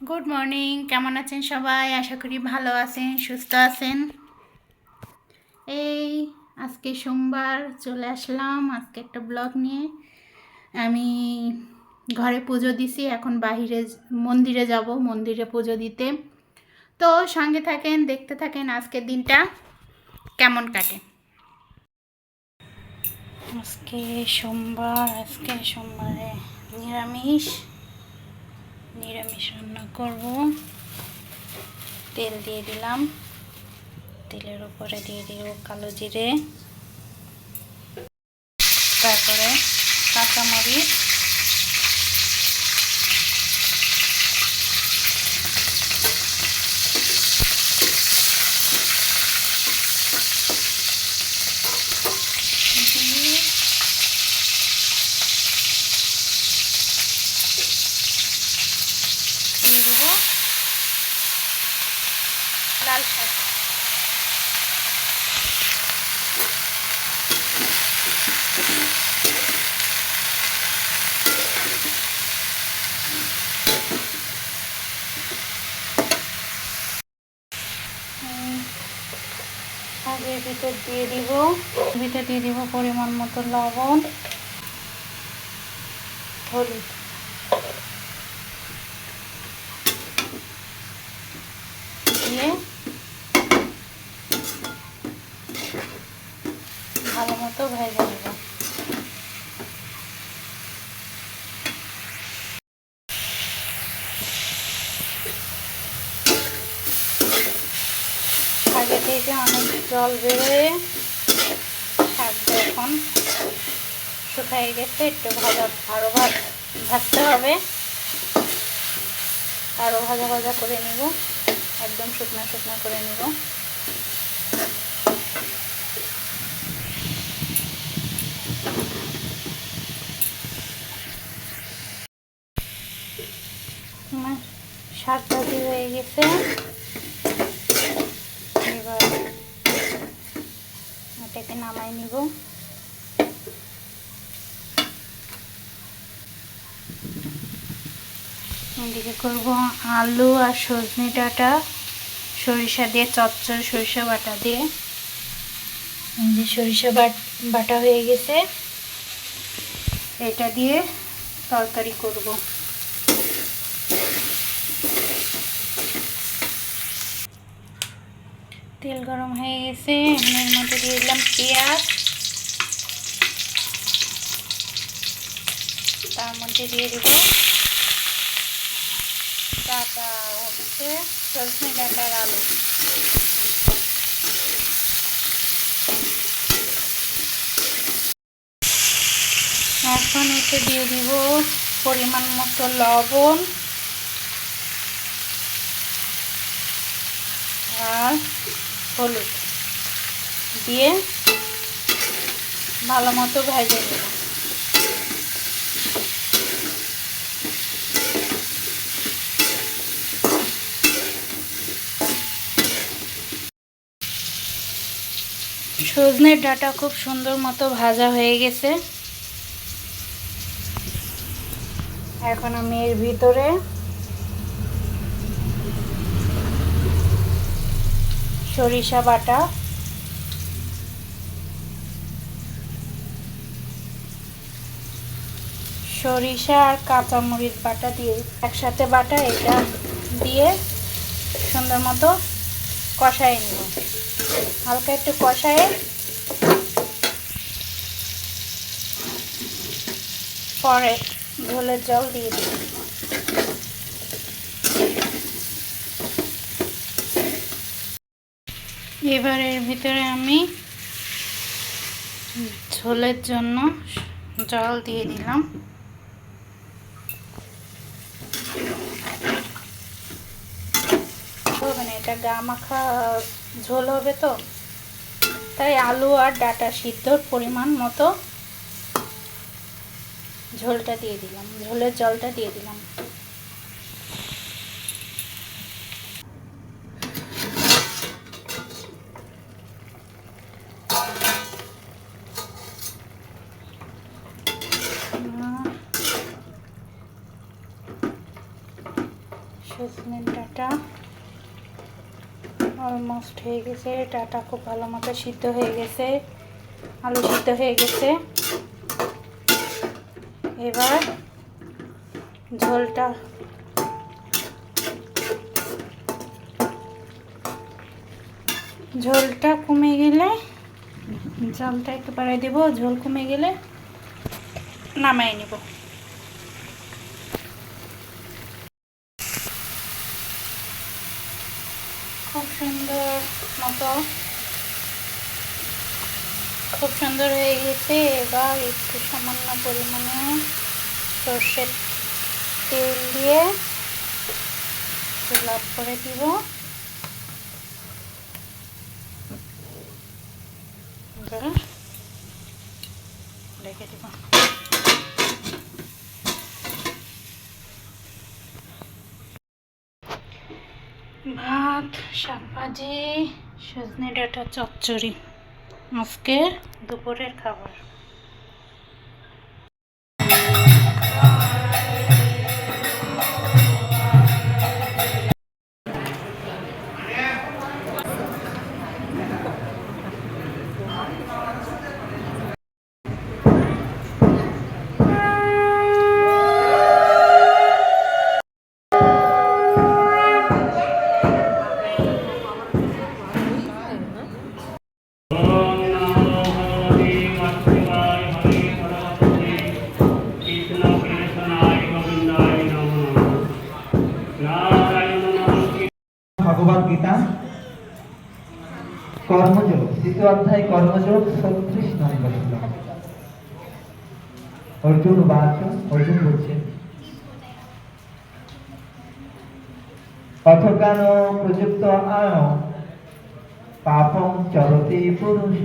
Good morning কেমন আছেন সবাই? আশা করি ভালো আছেন, সুস্থ আছেন। এই, আজকে সোমবার চলে আসলাম। আজকে একটা ব্লগ নিয়ে। আমি ঘরে পুজো দিছি, এখন বাহিরে মন্দিরে যাব, মন্দিরে পুজো দিতে। তো সঙ্গে থাকেন, দেখতে থাকেন আজকের দিনটা। কেমন কাটে? আজকে সোমবার, আজকে সোমবারে নিরামিষ। নিরামিষ রান্না করব। তেল দিয়ে দিলাম। তেলের উপরে দিয়ে দিব কালো জিরে। তারপরে কাঁচামরিচ। শাকের ভিতর দিয়ে দিব। ভিতর দিয়ে দিব পরিমাণ মতো লবণ। হলুদ। দিয়ে ভালো মতো ভেজে নেব। জল বেরোয়। শাকটা এখন শুকাই গেছে, একটু ভাজা আরও ভাজ, ভাজতে হবে। আরও ভাজা ভাজা করে নিব, একদম শুকনো শুকনো করে নিব। শাক ভাজি হয়ে গেছে এবার এটাকে নামাই নিব। এদিকে করব আলু আর সজনে ডাঁটা, সরিষা দিয়ে চচ্চর সরিষা বাটা দিয়ে। যে সরিষা বাটা হয়ে গেছে। এটা দিয়ে তরকারি করব। তেল গরম হয়ে গেছে। এর মধ্যে দিয়ে দিলাম পেঁয়াজ। তার মধ্যে দিয়ে দিব ডাটা হচ্ছে সজনে ডাটার আলু। এখন এতে দিয়ে দিব পরিমাণ মতো লবণ আর হলুদ দিয়ে ভালো মতো ভেজে নেব। সজনের ডাটা খুব সুন্দর মতো ভাজা হয়ে গেছে। এখন আমি এর ভিতরে সরিষা বাটা। সরিষা আর কাঁচামরিচ বাটা দিয়ে একসাথে বাটা এটা দিয়ে সুন্দর মতো কষায় নিব। হালকা একটু কষায় পরে ঢোলের জল দিয়ে দিই এবার এর ভিতরে আমি ঝোলের জন্য জল দিয়ে দিলাম। হবে না এটা গা মাখা ঝোল হবে তো? তাই আলু আর ডাটা সিদ্ধর পরিমাণ মতো ঝোলটা দিয়ে দিলাম। ঝোলের জলটা দিয়ে দিলাম। সজনে ডাটা অলমোস্ট হয়ে গেছে। ডাটা খুব ভালো মতো সিদ্ধ হয়ে গেছে। আলু সিদ্ধ হয়ে গেছে। এবার ঝোলটা ঝোলটা কমে গেলে জলটা একটু বাড়াই দেবো। ঝোল কমে গেলে নামাই নেব খুব সুন্দর মতো। খুব সুন্দর হয়ে গেছে। এবার একটু সামান্য পরিমাণে সর্ষের তেল দিয়ে অফ করে দিব। রেখে দিব। ভাত শাক ভাজি সজনে ডাটা চচ্চড়ি। আজকে দুপুরের খাবার। কর্মযোগ দ্বিতীয় অধ্যায় কর্মযোগ, ছত্রিশ নম্বর শ্লোক অর্জুন বাচ অর্জুন বলছেন অথজ্ঞান প্রযুক্ত আয় পাপম চরতে পুরুষ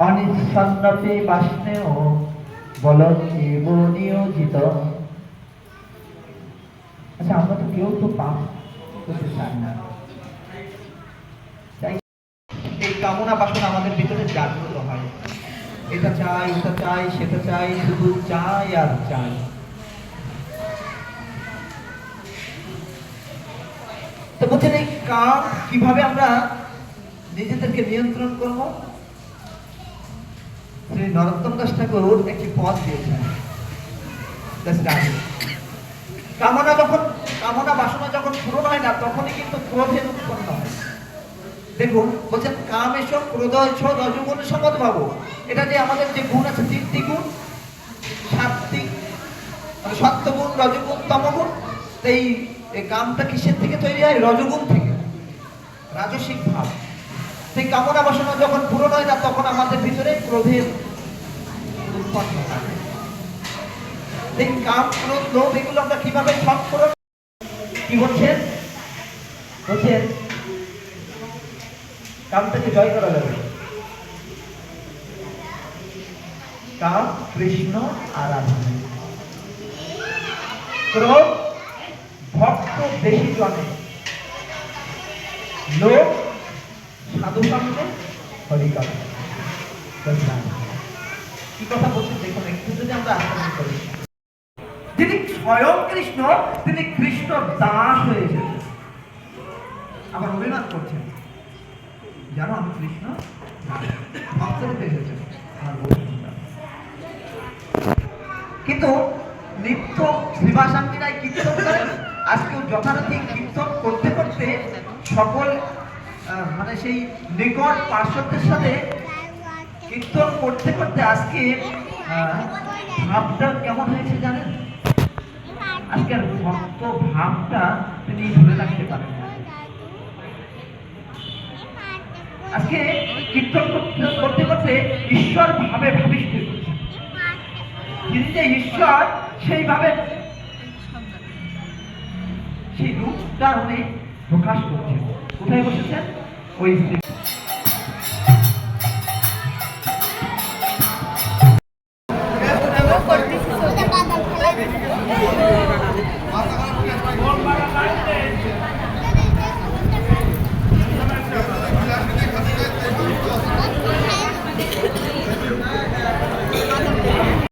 অনিচ্ছন্নপে বাষ্ণেয় বলঞ্চেব নিয়োজিত আচ্ছা আমরা তো কেউ তো পাপ করতে এই কামনা বাসনা আমাদের ভিতরে জাগ্রত হয়। এটা চাই, ওটা চাই, সেটা চাই, শুধু চাই আর চাই। তো বলছেন এই কাম কীভাবে আমরা নিজেদেরকে নিয়ন্ত্রণ করব? শ্রী নরোত্তম দাস ঠাকুর একটি পথ দিয়েছেন। কামনা যখন কামনা বাসনা যখন পূরণ হয় না, তখনই কিন্তু ক্রোধের উৎপন্ন হয়। দেখুন, বলছেন কাম এসব ক্রোধ রজগুণ সম্মত ভাবো। এটা যে আমাদের যে গুণ আছে, তিনটি গুণ সাত্বিক মানে সত্যগুণ, রজগুণ, তমগুণ, এই কামটা কিসের থেকে তৈরি হয়? রজগুণ থেকে। রাজসিক ভাব। সেই কামনা বাসনা যখন পূরণ হয় না, তখন আমাদের ভিতরে ক্রোধের উৎপন্ন হয়। এই কাম, ক্রোধ, লোভ, এগুলো আমরা কীভাবে সব কি বলছেন বলছেন কামটাকে জয় করা যাবে। কাম, কৃষ্ণ, আরাধনা। ভক্ত বেশি জনে, লোক সাধু সঙ্গে হরিকাম। কি কথা বলছেন? দেখুন, একটু যদি আমরা আলোচনা করি। স্বয়ং কৃষ্ণ, তিনি কৃষ্ণ দাস হয়ে এসেছেন আবার অভিমান করছেন। জানো আমি কৃষ্ণ। কিন্তু নিত্য শ্রীবাসাঙ্গিনায় কীর্তন করেন। আজকেও যথারীতি কীর্তন করতে করতে সকল মানে সেই নিকট পার্শ্বদের সাথে কীর্তন করতে করতে আজকে ভাবটা কেমন হয়েছে জানেন? আজকের ভক্ত ভাবটা তিনি ধরে রাখতে পারেন আজকে কীর্তন করতে করতে ঈশ্বর ভাবে ভাবিষ্ঠ তিনি যে ঈশ্বর সেইভাবে সেই রূপটা উনি প্রকাশ করছেন। কোথায় বসেছেন? ওই